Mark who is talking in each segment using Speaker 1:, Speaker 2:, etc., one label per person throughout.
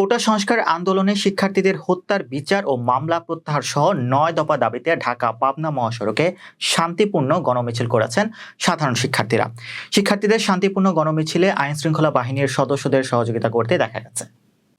Speaker 1: কোটা সংস্কার আন্দোলনে শিক্ষার্থীদের হত্যার বিচার ও মামলা প্রত্যাহার সহ নয় দফা দাবিতে ঢাকা পাবনা মহাসড়কে শান্তিপূর্ণ গণমিছিল করেছেন সাধারণ শিক্ষার্থীরা শিক্ষার্থীদের শান্তিপূর্ণ গণমিছিলে আইন শৃঙ্খলা বাহিনীর সদস্যদের সহযোগিতা করতে দেখা গেছে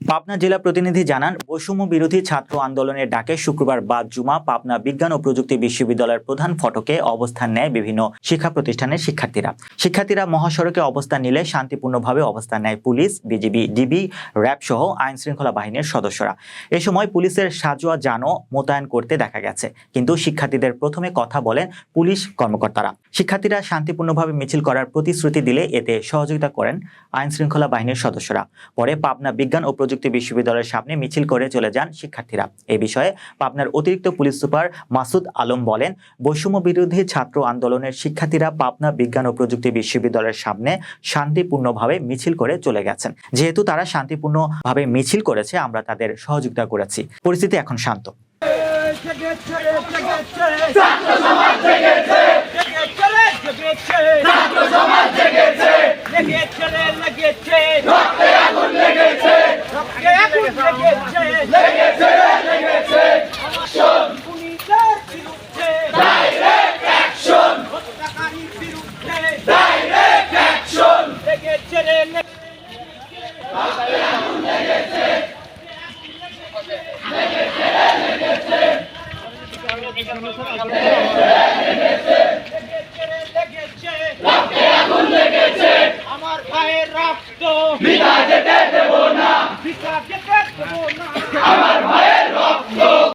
Speaker 1: পাবনা জেলা প্রতিনিধি জানান বৈষম্য বিরোধী ছাত্র আন্দোলনের ডাকে শুক্রবার বাদ জুমা পাবনা বিজ্ঞান ও প্রযুক্তি বিশ্ববিদ্যালয়ের প্রধান ফটকে অবস্থান নেয় বিভিন্ন শিক্ষা প্রতিষ্ঠানের শিক্ষার্থীরা শিক্ষার্থীরা মহাসড়কে অবস্থান নিলে শান্তিপূর্ণভাবে অবস্থান নেয় পুলিশ বিজিবি ডিবি র্যাব সহ আইন শৃঙ্খলা বাহিনীর সদস্যরা এ সময় পুলিশের সাজোয়া যানও মোতায়েন করতে দেখা গেছে কিন্তু শিক্ষার্থীদের প্রথমে কথা বলেন পুলিশ কর্মকর্তারা শিক্ষার্থীরা শান্তিপূর্ণভাবে মিছিল করার প্রতিশ্রুতি দিলে এতে সহযোগিতা করেন আইন শৃঙ্খলা বাহিনীর সদস্যরা পরে পাবনা বিজ্ঞান ও প্রযুক্তি বিশ্ববিদ্যালয়ের সামনে মিছিল করে চলে যান শিক্ষার্থীরা এ বিষয়ে পাবনার অতিরিক্ত পুলিশ সুপার মাসুদ আলম বলেন বৈষম্য বিরোধী ছাত্র আন্দোলনের শিক্ষার্থীরা পাবনা বিজ্ঞান ও প্রযুক্তি বিশ্ববিদ্যালয়ের সামনে শান্তিপূর্ণভাবে মিছিল করে চলে গেছেন যেহেতু তারা শান্তিপূর্ণভাবে মিছিল করেছে আমরা তাদের সহযোগিতা করেছি পরিস্থিতি এখন শান্ত জেগেছে
Speaker 2: আমার ভাইয়ের রক্ত আমার